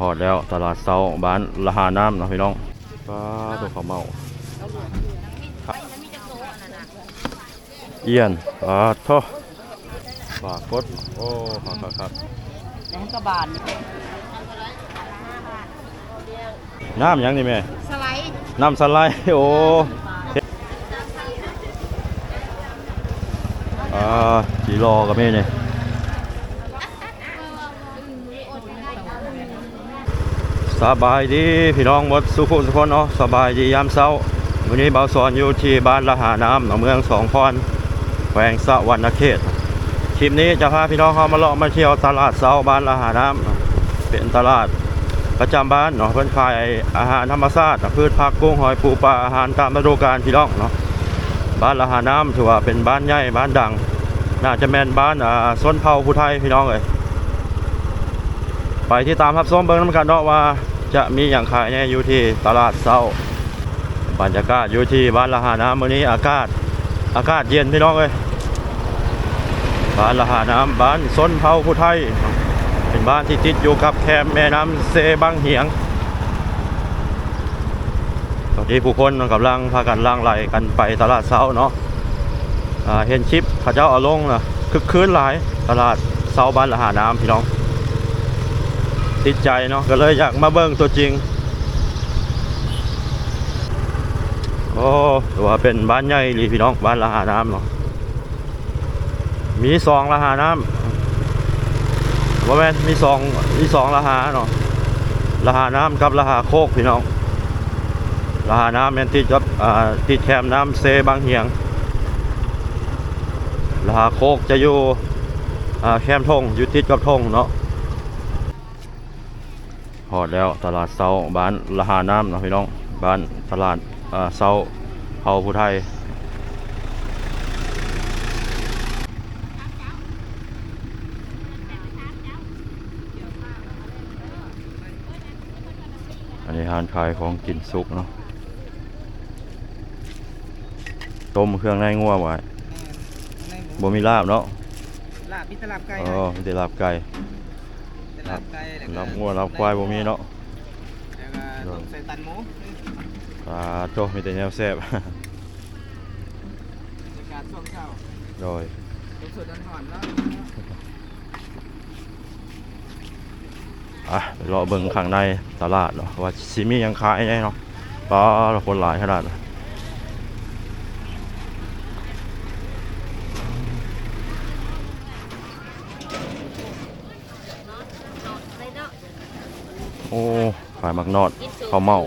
หอดแล้วตลาดเซาบ้านละหาน้ำเนาะพี่น้องป้าตัวเขาวเมาเอียนปลาท่อปลากดโอ้ครับครับครับแล้วก็บานน้ำหยังนี่แม่สไลด์น้ำสไลด์โอ้อ่าจีรอกับแม่เนี่ย สบายดีพี่น้องหมดสุขุสุขคนเนาะสบายดียามเช้าวันนี้เบาสอนอยู่ที่บ้านละหาน้ำหนองเมืองสองพรแขวงสะวรรณเขตคลิปนี้จะพาพี่น้องเข้ามาเลาะมาเที่ยวตลาดเช้าบ้านละหาน้ำเป็นตลาดประจำบ้านเนาะเพิ่นขายอาหารธรรมชาติพืชผักกุ้งหอยปูปลาอาหารตามฤดูกาลพี่น้องเนาะบ้านละหาน้ำถือว่าเป็นบ้านใหญ่บ้านดัง น่าจะแมนบ้านอ่าส้นเผาผู้ไทยพี่น้องเอ้ยไปที่ตามรับส้มเบิ่งน้ำกันเนาะว่า จะมีอย่างขายเนี่ยอยู่ที่ตลาดเช้าบรรยากาศอยู่ที่บ้านละหาน้ำมื้อนี้อากาศอากาศเย็นพี่น้องเอ้ยบ้านละหาน้ำบ้านส้นเผาผู้ไทย เป็นบ้านที่ติดอยู่กับแคมแม่น้ำเซบังเหียงตอนนี้ผู้คนกำลังพากันล่างไหลกันไปตลาดเช้าเนาะเห็นชิปเขาเจ้าเอาลงนะคึกคืนหลายตลาดเช้าบ้านละหาน้ำพี่น้อง ติดใจเนาะก็เลยอยากมาเบิ่งตัวจริง โอ้ถือว่าเป็นบ้านใหญ่ลีพี่น้องบ้านละหาน้ำเนาะมีสองละหาน้ำว่าแม่มีสองมีสองราหาเนาะราหาน้ำกับราหาโคกพี่น้องราหาน้ำแม่นติดกับอ่าติดแคมน้ำเซบางเหียงราหาโคกจะอยู่อ่าแคมทงอยู่ติดกับทงเนาะ หอดแล้วตลาดเซาบ้านราหาน้ำเนาะพี่น้องบ้านตลาดอ่าเซาเฮาผู้ไทยอันนี้ร้านขายของกินสุกเนาะต้มเครื่องในงัวไว้บ่มีลาบเนาะลาบมีตลาบไก่อ๋อมีแต่ลาบไก่ ตลาบไก่แล้วก็ลาบงัวลาบควายบ่มีเนาะแล้วก็ต้มใส่ตันหมูปลาโตมีแต่แนวแซ่บบรรยากาศช่วงเช้าโดยลมสดร้อนๆเนาะอะไปรอเบิ่งข้างในตลาดเนาะว่าสิมีหยังขายแน่เนาะปลาคนหลายขนาดนั้นโอ้ขายมักนอดข้าวเมา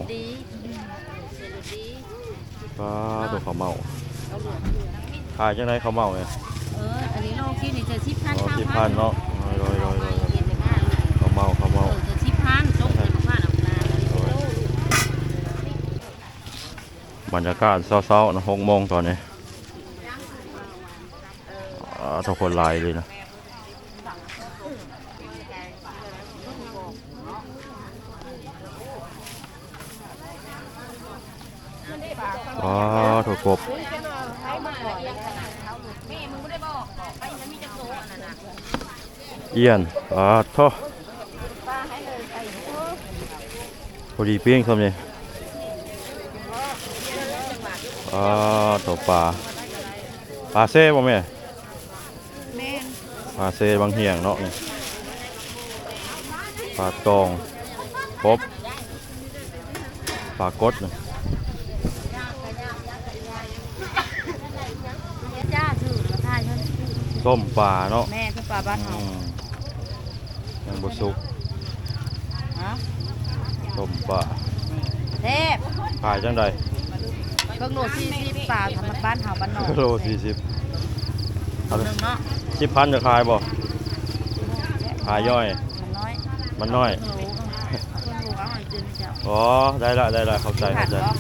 ปลาตัวข้าวเมาขายจังไดข้าวเมาเนี่ยเอออันนี้โลคิดนี่จะชิบพันอ๋อเก้าสิบพัพันนเนาะโดยโดยโดยเย็นเลยมากเลยข้าวเมาข้าวเอเมาอจะชิบพันจกเลยมาออกมาบรรยากาศเศร้าๆนะหกโมงตอนนี้อ่าทุกคนหลายเลยนะอ๋อถูกกบ เอียนอ่าท่อพอดีเปี้ยงคำนี้อ่าตัวปลาปลาเซ่บ่แม่แม่นปลาเซ่บางเหียงเนาะนี่ปลาตองครบปลากดนะจ้าชื่อมาทายเท่าต้มปลาเนาะแม่ที่ป ลาบ้านอืเฮามยังบ่สุกฮะต้มปลาเทพขายจังใดเพิ่งโลที่ที่ปลาทำบ้านเฮาบ้านนอกโลสี่สิบเอาหนึ่งเนาะสิบพันจะขายบ่ขายย่อย มันน้อยมันน้อย เพิ่งรู้เพิ่งรู้เอาหน่อยจืนเจ้าอ๋อ ได้ละได้ละเข้าใจผัเข้าดใจเนาะ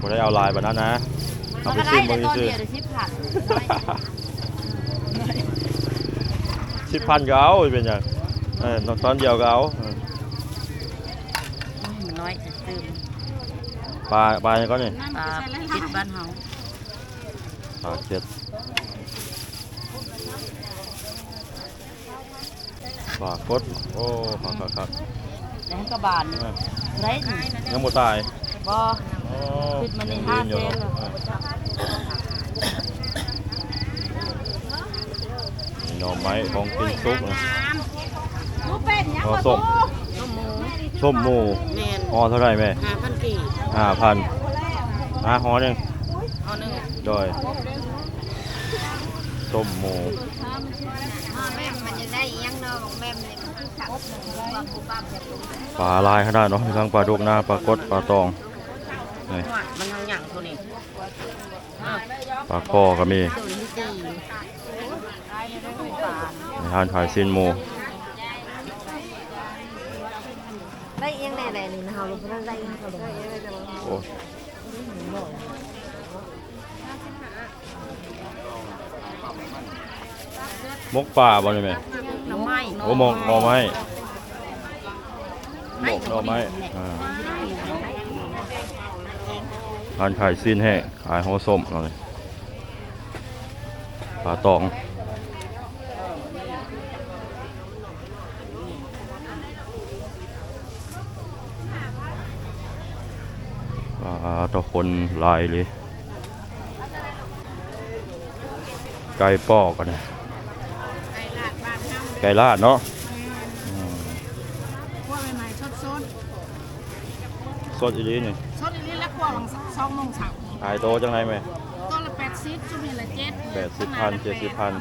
บ่ได้เอาลายแบบนั้นนะ เอามันไปก็ซิได้มแต่บ่ตอนซื้อ เดียวเดี๋ยวชิบผัด สิบพันก็เอาเป็นหยังเออตอนเดียวก็เอามันน้อยตื่มปลาปลาอย่างก็นี่ปลาติดบ้านเฮาปลาเจ็ดปลากดโอ้ครับครับครับแต่ให้กระบาลไรนี่ยังบ่ตายบ่อ๋อปิดมันในยังห้าอยู่เซนเออ นี่หน่อไม้ของกินซุปนะลูกเป็ดยังอ๋อส้มน้ำหมูส้มหมูแมนห่อเท่าไหร่แม่ห้าพันกี่ห้าพันอะห่อหนึ่งเอาหนึ่งโดยส้มหมูแม่มันจะได้ยังเนาะแม่มันคือขับว่าผู้บ้าแบบปลาลายขนาดเนาะมีทั้งปลาดุกนาปลากดปลาตองนี่มันทางอย่างตัวนี้ปลาคอก็มีตัว ที่สี่ในร้านขายซินหมูได้ยังไงไหนนี่นะเฮาลูกได้ได้ยังเขาลงโอ้มกป่าบ่นี่แม่หน่อไม้โอ้หมกหน่อไม้หมกหน่อไม้อ่าร้านขายซินแห้งขายหัวส้มเอาเลยปลาตองปลา ตะคนหลายเลย ไก่ปอกกันนะไก่ลาดเนาะอืมว่าใหม่ๆสดสดอีหลีนี่ๆสดอีนี้แล้วกว่าหลังสองโมงเช้าขายโตจังไรไหมตัวละแปดสิบจุ่มนี่ละเจ็ดแปดสิบพันเจ็ดสิบพัน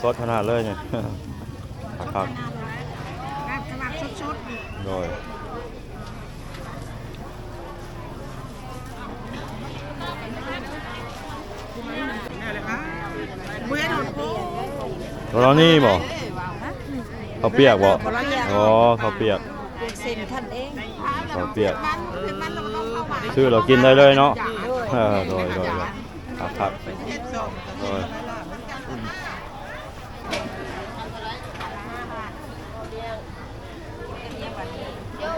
สดขนาดเลยเนี่ยคักแบบตลาดสดๆโดย ๆเบื่อโดดโอ้ ตัวเรานี่บ่เขาเปียกบ่อ๋อเขาเปียกเซ็นท่านเองเขาเปียกซื้อเรากินได้เลยเนาะเออโดยโดยโดยครับครับเจ็ดสองโดย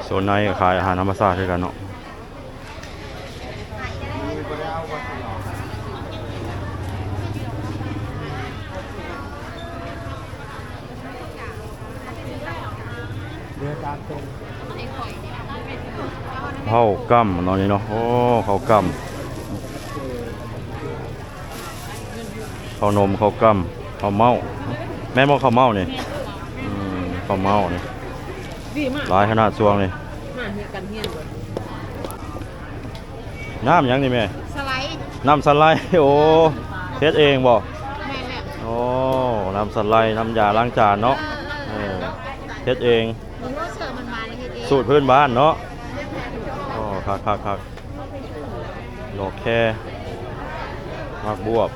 โซนในขายอาหารธรรมชาติด้วยกันเนาะ ข้าวกั้มตอนนี้เนาะโอ้ข้าวกั้มข้าวนมข้าวกั้มข้าวเมาแม่นบอกข้าวเมานี่อืมข้าวเมานี่หลายขนาดสวงนี่มาเฮียกันเฮียนบ่น้ำหยังนี่แม่สไลด์น้ำสไลด์โอ้เฮ็ดเองบ่แม่แหละโอ้น้ำสไลด์น้ำยาล้างจานเนาะเออเฮ็ดเอง สูตรพื้นบ้านเนาะโอ้คักคักคักดอกแค่มักบวบ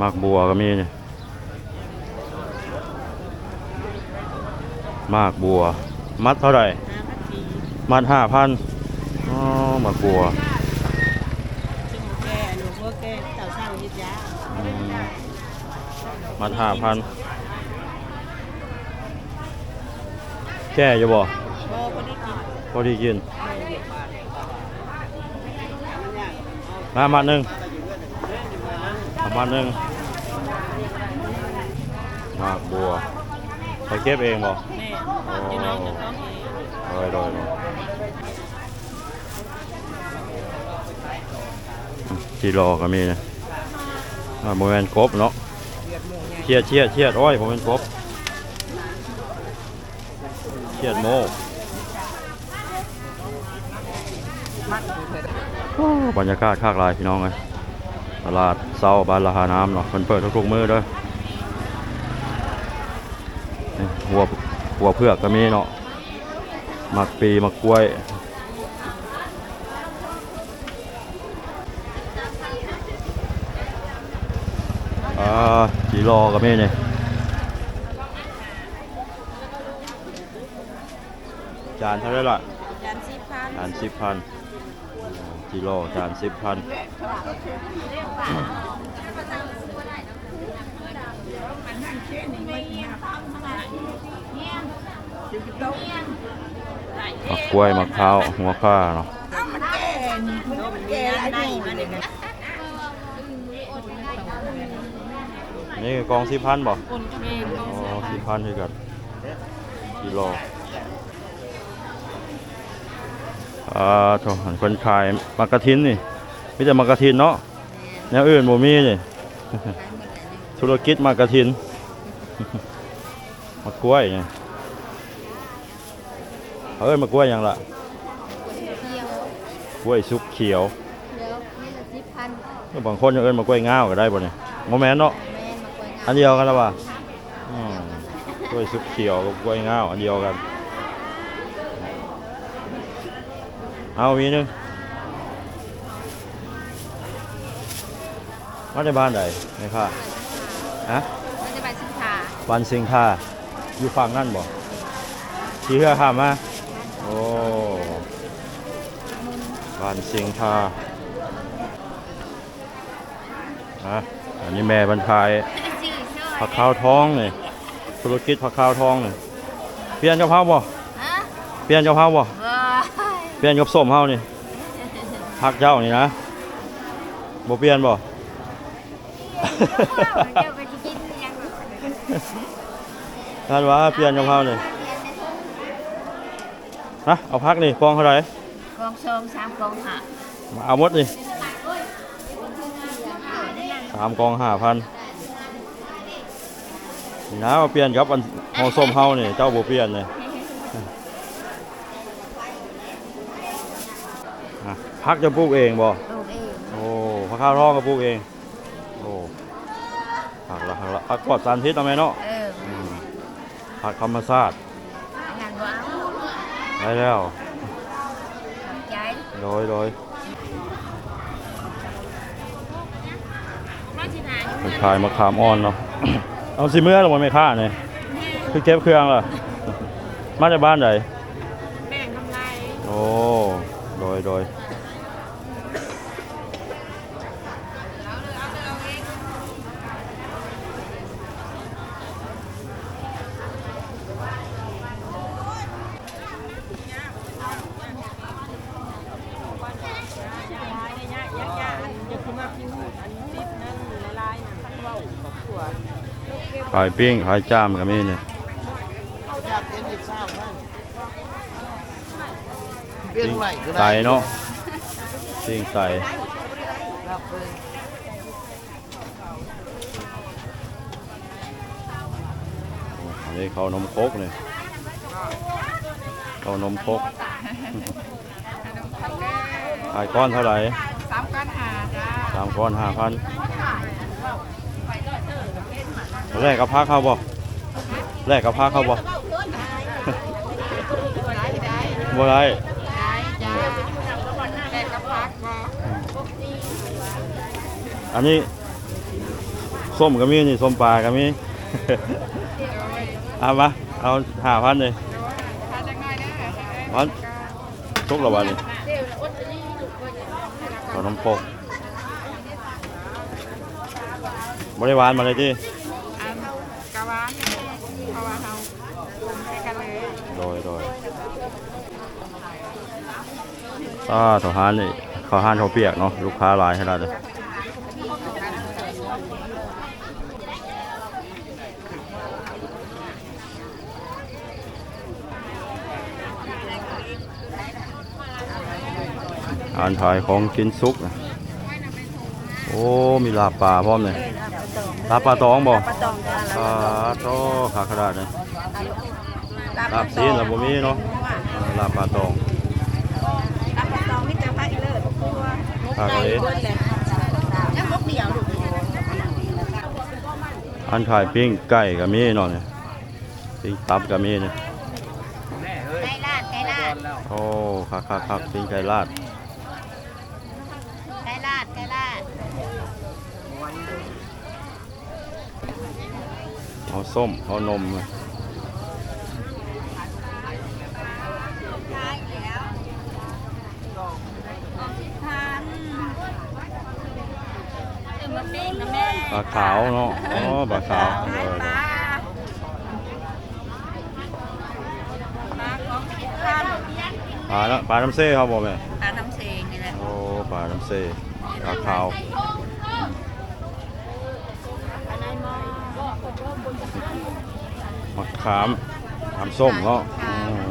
มักบัวก็มีนี่มากบัว มัดเท่าไหร่ มัดห้าพันอ๋อมักบัว แกลูกว่าแกเต่าสร้างยิดยา อืม มัดห้าพันแก่อยู่บ่บ่บ่ได้กินพอดีกินมามัดหนึ่งเอามัดหนึ่งมากบัวไปเก็บเองบ่แม่อยู่น้องจะต้องเองโดยโดยโดยที่รอก็มีนะอ่าโมเมนกบเนาะ เชียดเชียดเชียดโอ้ยโมเมนกบเชียดโมบรรยากาศคากลายพี่น้องเลยตลาดเซาบ้านละหาน้ำเนาะเพิ่นเปิดทุกๆมือด้อนี่หัวหัวเผือกก็มีเนาะหมักปีหมักกล้วย อ่าจีรอกับแม่เนี่ยจานเท่าไหรล่ะจานสิบพันจานสิบพันจีรอจานสิบพันหมักกล้วยหมักพร้าวหัวข้าเนาะ แกอะไรนี่มันได้มาเลย นี่กองสิพันบ่คนเมนกอ๋องอเสื้อผ้าสิพันคือกันกิโลอ่าโถหันคนขายมากระทินนี่มีแต่มากระทินเนาะแนวอื่นบ่มีนี่ ธุรกิจมากระทินมะกล้วยไงเขาเอ้ยมะกล้วยหยังล่ะเดียวกล้วยสุกเขียวเดี๋ยวนี่ละสิบพันบางคนยังเอิ้นมะกล้วยง้าวก็ได้บ่เนี่ยโมแมนเนาะ อันเดียวกันแล้วป่ะอืมกล้วยสุกเขียวกับกล้วยง้าวอันเดียวกัน เอามีหนึงมาในบ้านใดไม่ค่ะฮะมันจะไปสินค้าบ้านสิงท่าอยู่ฝั่งนั่นบ่ที่เฮือข้ามมาโอ้บ้านสิงท่าอะอันนี้แม่บรรทายชื่อช่อ ผักขาวทองนี่ธุรกิจผักขาวทองนี่เปลี่ยนกับเฮาบ่ฮะเปลี่ยนกับเฮาบ่ว้ายเปลี่ยนกับส้มเฮานี่ผักเจ้านี่นะบ่เปลี่ยนบ่เจ้าก็จะกินยังท่านว่าเปลี่ยนกับเฮานี่นะเอาพักนี่กองเท่าไหร่กองสองสามกองห้ามาเอาหมดนี่สามกองห้าพัน นี่นะเอาเปลี่ยนกับอันเฮาส้มเฮานี่เจ้าบ่เปลี่ยนนี่อะพักจะปลูกเองบ่ลูกเองโอ้ผักข้าวทองก็ปลูกเองโอ้ผักละผักละผักปลอดสารพิษเอาไหมเนาะเอออืมผักธรรมชาติงานว่าเอาได้แล้วใจโดยโดยมาที่ไหนไปขายมะขามอ่อนเนาะ เอาสิเมื่อลงมาไม่ค่าเนี่ยคือเก็บเครื่องล่ะมาจากบ้านไหน แบ่งกำไร โอ้โดยโดย ขายปิ้งขายจ้ามก็มีเนี่ยเปลี่ยนใหม่ก็ได้ใส่เนาะปิ้งใส่อันนี้เขาวนมครกเนี่ยเขาวนมครกขายก้อนเท่าไหร่สามกันหาจ้าสามก้อนห้าพัน แรกกับพักเข้าบ่แรกกับพักเข้าบ่ได้ได้บ่ได้ได้จ้าแบ่งกับพักบ่อันนี้ส้มก็มีนี่ส้มปลาก็มีเอามาเอาห้าพันเลยถ้าจะง่ายได้พันทุกละวันนี่ขนมปกบริวารมาเลยที่ อันกะวานเพราะว่าเราคุมให้กันเลย โดยโดย อ่าทหารนี่ขอหานเขาวเปียกเนาะลูกค้าหลายขนาดเลยอ่านถ่ายของกินซุกนะโอ้ มีลาบปลาพร้อมเลยลาบปลาตองบ่ปลาตองจ้าปลาโตขาขนาดเลยลาบซีนแล้วบ่มีเนาะเออลาบปลาตอง ปลาตองนี่จะพักอีเลิศครัว ปลาเลยยังมุกเดียวลูกอันขายปิ้งไก่ก็มีเนาะเนี่ยปิ้งตับก็มีเนี่ยไก่ลาดไก่ลาดโอ้คักคักคักปิ้งไก่ลาดไก่ลาดไก่ลาดเอาส้มเอานมเลย เออมันปิ้งนะ แม่ปลาขาวเนาะอ๋อปลาขาวเออปลาปลาของข้ามปลาเนาะปลาน้ำเซ่เขาบอกไหมปลาน้ำเชงนี่แหละโอ้ปลาน้ำเซ่ปลาขาวปลาในหม้อมะขามขามส้มเนาะอืม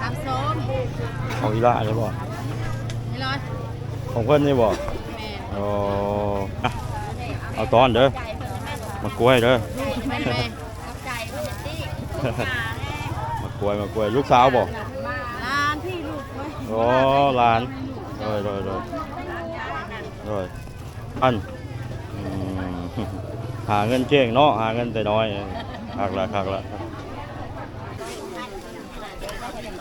ทำส้มของอีล่าเลยบ่ไม่ร้อนของเพิ่นนี่บ่แม่อ๋ออะ เอาตอนเด้อมากล้วยเด้อแม่แม่กับใจมันจะตี้มากล้วยมากล้วยลูกสาวบ่ร้านพี่ลูกไว้อ๋อหลานโดยโดยโดยโดยอันอืมหาเงินเก่งเนาะหาเงินแต่น้อยคักละคักละ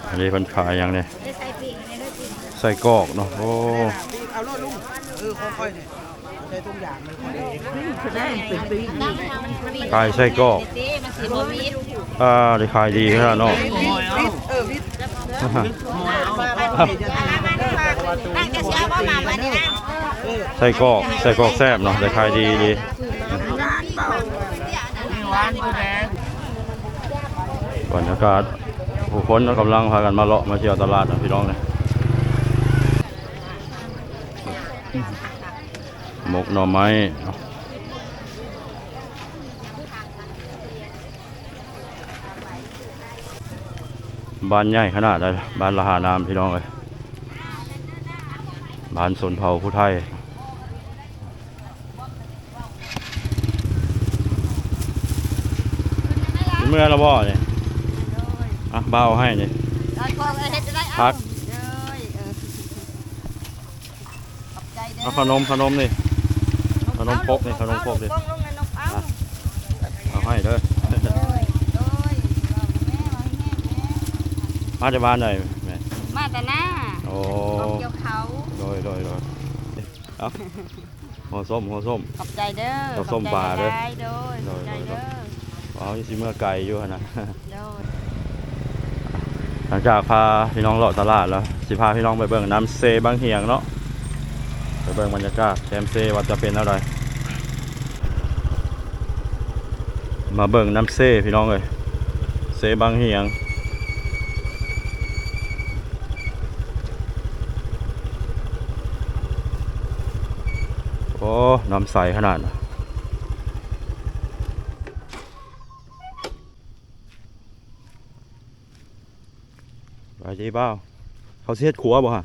อันนี้เพิ่นขายหยังเนี่ยได้ใส่ปีกในด้วยปีกใส่กรอกเนาะโอ้ เอาโลดลุงเออค่อยๆเนี่ย ใช้ทุกอย่างมันค่อยๆได้เป็นปีตั้งมามันมันขายใส่กรอกตีมันสีบมีอ่าได้ขายดีขนาดเนาะวิทเออวิทตั้งจะเช้าว่ามาวันนี้นะใส่กรอกใส่กรอกแซ่บเนาะได้ขายดีดีหวานกูแดงบรรยากาศผู้คนกำลังพากันมาเลาะมาเที่ยวตลาดนะพี่น้องเนี่ย หมกหน่อไม้บ้านใหญ่ขนาดเลยบ้านละหานามพี่น้องเลยบ้านสนเผาผู้ไทยเมื่อเราบ่เนี่ยอะเบาให้เนี่ยได้พอเลยเฮ็ดจะได้พักเลยเออขอบใจเด้อเอาขนมขนมนี่ ขนมครกนี่ขนมครกนี่ลงลงในนกเอา เอาให้เด้อโดยโดยบอกแม่บอกให้แม่แม่มาจากบ้านไหนแม่มาแต่หน้าโอ้ลงเกี่ยวเขาโดยโดยโดยเอาหัวส้มหัวส้ม ขอบใจเด้อกับส้มปลาเด้อ ขอบใจโดยขอบใจเด้อเอาสิเมื่อไก่อยู่หั่นนะ โดยหลังจากพาพี่น้องเลาะตลาดแล้ว สิพาพี่น้องไปเบิ่งน้ำเซบางเฮียงเนาะไป เบิ่งบรรยากาศแซมเซว่าจะเป็นอะไร มาเบิ่งน้ำเซพี่น้องเลยเซบางเฮียงโอ้น้ำใสขนาดนะไปดีเปล่าเขาเสียดขัวบ่ฮะ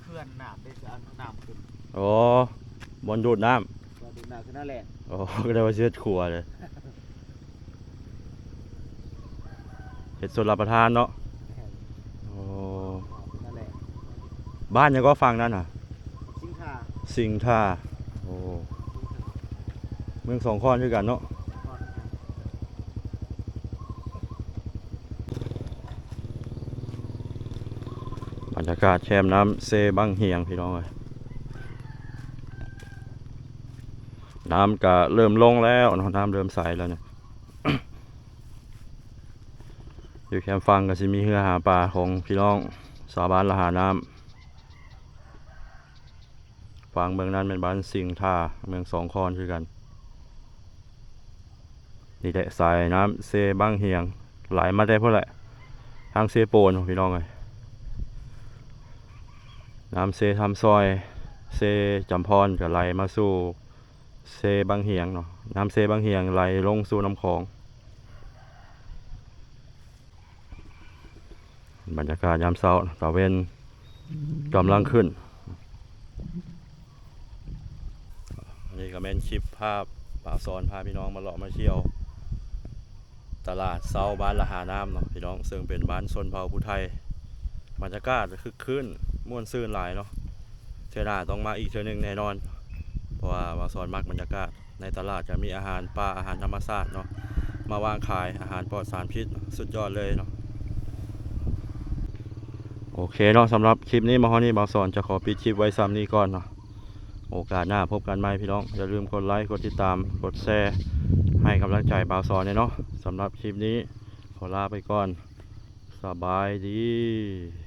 เคลื่อนน้ำได้จะเอาน้ำขึ้น โอ้บอลดูดน้เราดูน้ำขึ้นนั่นแหละำโอ้ก็ได้ว่าเสียดขัวเลยเห็ดสดรับประทานเนาะโอ้นั่นแหละบ้านยังก็ฟังนั่นน่ะ สิงคาสิงห์ท่าโอ้เมืองสองข้อนด้วยกันเนาะบรรยากาศแคมน้ำเซบังเฮียงพี่น้องเลย น้ำก็เริ่มลงแล้วน้ำเริ่มใสแล้วเนี่ยอยู่แคมป์ฟังก็สิมีเรือหาปลาของพี่น้องสาบานละหาน้ำฟังเมืองนั้นเป็นบ้านสิงห์ท่าเมืองสองคอนคือกันนี่แหละสายน้ำเซบ้างเฮียงไหลมาได้เพราะแหละทางเซโปนพี่น้องเลยน้ำเซทำซอย เซจำพรก็ไหลมาสู่ เซบางเฮียงเนาะน้ำเซบางเฮียงไหลลงสู่น้ำคลอง บรรยากาศยามเช้าตะเวนกำลังขึ้นนนี้ก็เป็นคลิปภาพป่าวสอนพาพี่น้องมาเลาะมาเที่ยว ตลาดเซาบ้านละหาน้ำเนาะพี่น้องซึ่งเป็นบ้านชนเผ่าผู้ไทยบรรยากาศคึกคืนม่วนซื่นหลายเนาะเทอหนาต้องมาอีกเทอนึงแน่นอน ราะว่าป่าวสอนมักบรรยากาศในตลาดจะมีอาหารป่าอาหารธรรมชาติเนาะมาวางขายอาหารปลอดสารพิษสุดยอดเลยเนาะโอเคเนาะสำหรับคลิปนี้มาฮอนี่บ่าวสอนจะขอปิดคลิปไว้ซ้ำนี้ก่อนเนาะโอกาสหน้าพบกันใหม่พี่น้องอย่าลืมกดไลค์กดติดตามกดแชร์ให้กำลังใจบ่าวสอนเนี่ยเนาะสำหรับคลิปนี้ขอลาไปก่อนสบายดี